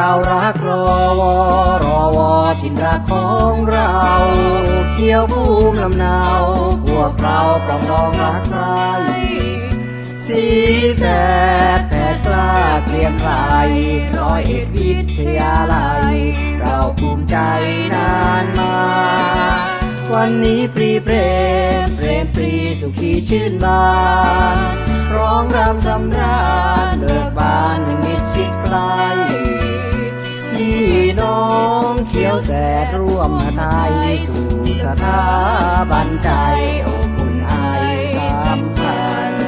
เรารักรอวอรอวอทินรักของเราเขียวภูมิลำเนาพวกเราปรองดองรักใครสีแสดแผดกล้าเกลียงไกรร้อยเอ็ดวิทยาลัย เราภูมิใจนานมา วันนี้ปรีเปรมเปรมปรีสุขีชื่นบาน ร้องรำสำราญเบิน ดร่วมไทยสู่สถาบันใจอบอุ่นไอสัมพันธ์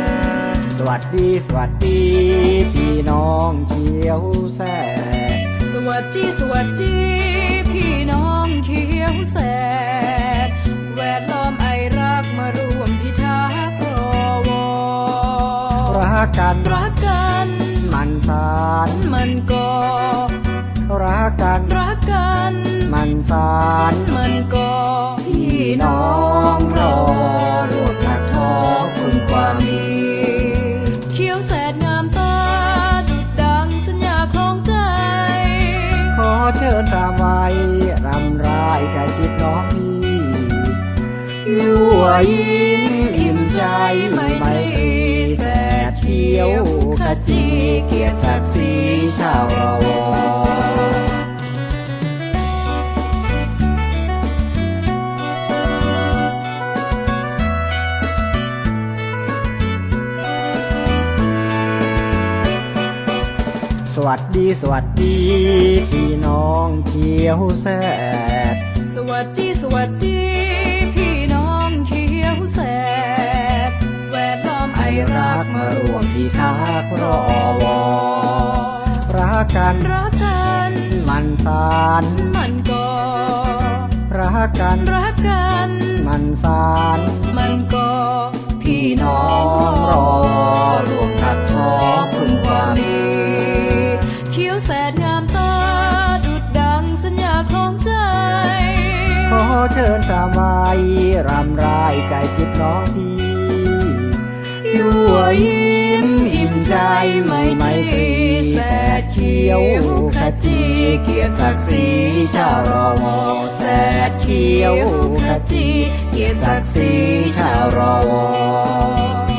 สวัสดีสวัสดี พี่น้องเขียวแสสวัสดีสวัสดี พี่น้องเขียวแสแวดล้อมไอรักมาร่วมพิทักษ์รอวรักกันรัก สารมันก็พี่น้องรอรวมถักทอคุณความดีเขียวแสดงามตาดุดดังสัญญาคล้องใจ ขอเชิญตามไว้รำรายใกล้ชิดน้องพี่ยั่วยิ้มอิ่มใจไม่ไม่ตรีแสดเขียวขจีเกียรติศักดิ์ศรีชาวรอ วัสดีสวัสดีพี่น้องเขียวแสดสวัสดีสวัสดีพี่น้องเขียวแสดแวดล้อมไอรักมาร่วมพิทักษ์รอวอรักกันรักกันมันสารมันก็รักกันรักกันมันสารมันก็พี่น้องรอ เชิญสามัยรำรายใกล้ชิดน้องพี่ยั่วยิ้มอิ่มใจไม่ไม่ตรีแสดเขียวขจีเกียรติศักดิ์ศรีชาวรอวอแสดเขียวขจีเกียรติศักดิ์ศรีชาวรอวอ